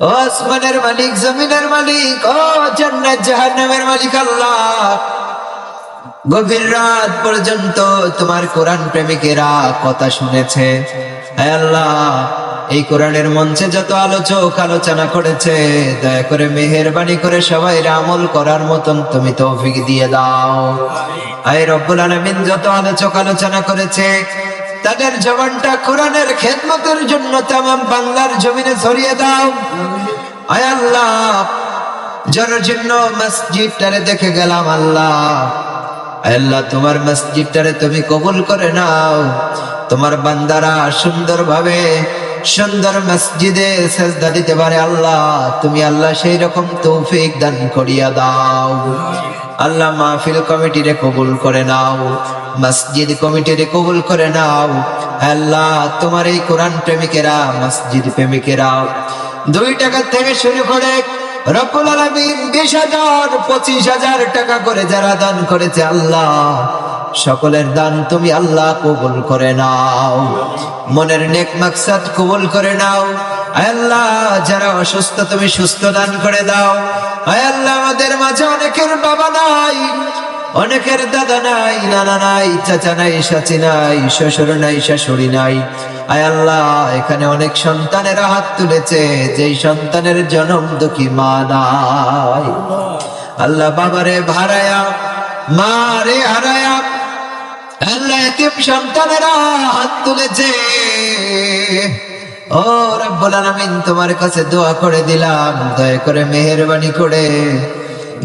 আসমানের মালিক, জমিনের মালিক, ও জান্নাত, জাহান্নামের মালিক আল্লাহ। গভীর রাত পর্যন্ত তোমার কোরআন প্রেমিকেরা কথা শুনেছে। হে আল্লাহ, এই কোরআনের মঞ্চে যত আলোচক আলোচনা করেছে, দয়া করে মেহেরবানি করে সবাই আমল করার মতন তুমি তৌফিক দিয়ে দাও। আয় রব্বুল আলামিন, যত আলোচক আলোচনা করেছে তাদের জবানটা কোরআনের খেদমতের জন্য তেমন বাংলার জমিনে ছড়িয়ে দাও। আয় আল্লাহ, যার জন্য মসজিদটারে দেখে গেলাম আল্লাহ। আল্লাহ, তোমার মসজিদটারে তুমি কবুল করে নাও। তোমার বান্দারা সুন্দরভাবে সুন্দর মসজিদে সেজদা দিতে পারে আল্লাহ। তুমি আল্লাহ সেই রকম তৌফিক দান করিয়া দাও। আল্লাহ মাহফিল কমিটিরে কবুল করে নাও। মসজিদ কমিটিরে কবুল করে নাও। আল্লাহ তোমার এই কোরআন প্রেমিকেরা, মসজিদ প্রেমিকেরা। দুই টাকা থেকে শুরু করে রব্বুল আলামিন বিশ হাজার, পঁচিশ হাজার টাকা করে যারা দান করেছে আল্লাহ। সকলের দান তুমি আল্লাহ কবুল করে নাও। মনের নেক মাকসাদ কবুল করে নাও। আল্লাহ, যারা অসুস্থ তুমি সুস্থ দান করে দাও। আল্লাহ, আমাদের মাঝে অনেকের বাবা নাই, অনেকের দাদা নাই, নানা নাই, চাচা নাই, চাচি নাই, শ্বশুর নাই, শাশুড়ি নাই। আয় আল্লাহ, এখানে অনেক সন্তানেরা হাত তুলেছে, যেই সন্তানের জন্ম দুঃখী মা নাই। আল্লাহ বাবারে ভাড়ায়া মা রে হারায়া আল্লাহ এতিম সন্তানেরা, হাত তুলেছে। ও রব্বুল আলামিন, তোমার কাছে দোয়া করে দিলাম। দয়া করে মেহেরবানি করে।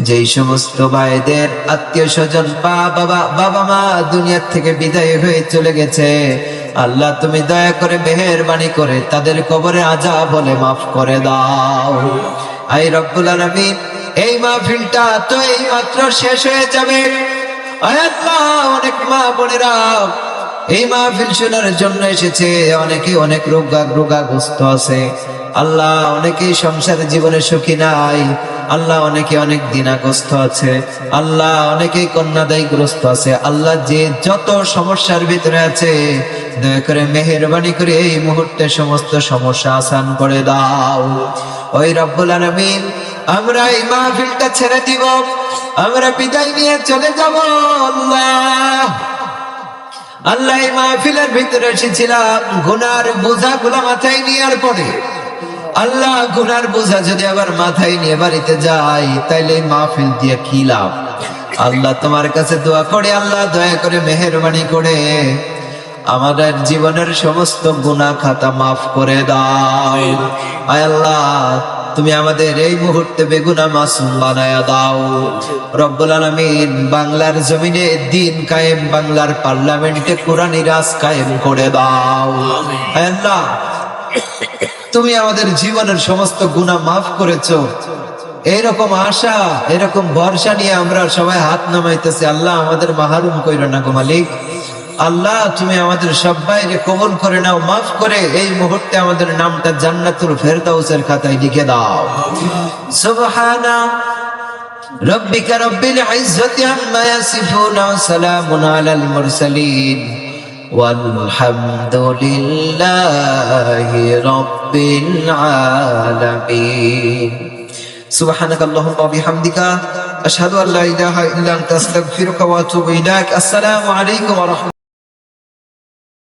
যেই সমস্ত ভাইদের আত্মীয় স্বজন পা বাবা বাবা মা দুনিয়ার থেকে বিদায় হয়ে চলে গেছে, আল্লাহ তুমি দয়া করে মেহেরবানি করে তাদের কবরে আজা বলে মাফ করে দাও। আই রব্বুল আলামিন, এই মাহফিলটা তো এই মাত্র শেষ হয়ে যাবে। অনেক মা বোনেরা। এই মাহফিল শোনার জন্য এসেছে, অনেকে অনেক রোগা রোগাগ্রস্ত আছে। আল্লাহ অনেকেই সংসার জীবনে সুখী নাই। আল্লাহ অনেকে অনেক দিনাগ্রস্ত আছে। আল্লাহ আছে। আল্লাহ যে যত সমস্যার ভিতরে আছে, দয়া করে মেহরবানি করে এই মুহূর্তে সমস্ত সমস্যা আসান করে দাও। ওই রব্বুল আলামিন, আমরা এই মাহফিলটা ছেড়ে দিব। আমরা বিদায় নিয়ে চলে যাব, আল্লাহ। আল্লাহ মাহফিলের ভিতরে এসেছিলাম, গুনার বোঝা গুলা মাথায় নেওয়ার পরে। আল্লাহ, গুনার বোঝা যদি আবার মাথায় নিয়ে বাড়িতে যাই তাইলে মাহফিল দিয়ে কি লাভ? আল্লাহ তোমার কাছে দোয়া করে, আল্লাহ দয়া করে মেহরবানি করে আমাদের জীবনের সমস্ত গুনাহ খাতা মাফ করে দাও। আয় আল্লাহ তুমি আমাদের এই মুহূর্তে বেগুনা মাসুম বানায়া দাও। রব্বুল আলামিন বাংলার জমিনে দিন কায়েম, বাংলার পার্লামেন্টে কোরআনি রাজ কায়েম করে দাও। আল্লাহ তুমি আমাদের জীবনের সমস্ত গুনাহ মাফ করেছ। এরকম আশা, এরকম ভরসা নিয়ে আমরা সবাই হাত নামাইতেছি। আল্লাহ আমাদের মাহরুম কইর না গো মালিক। আল্লাহ তুমি আমাদের সবাইকে কবুল করে নাও মাফ করে এই মুহূর্তে আমাদের নামটা জান্নাতুল ফেরদাউসের খাতায় লিখে দাও সুবহানা ربك رب العزة عما يصفون وسلام على المرسلين والحمد لله رب العالمين سبحانك اللهم وبحمدك أشهد أن لا إله إلا أنت أستغفرك وأتوب إليك السلام عليكم ورحمة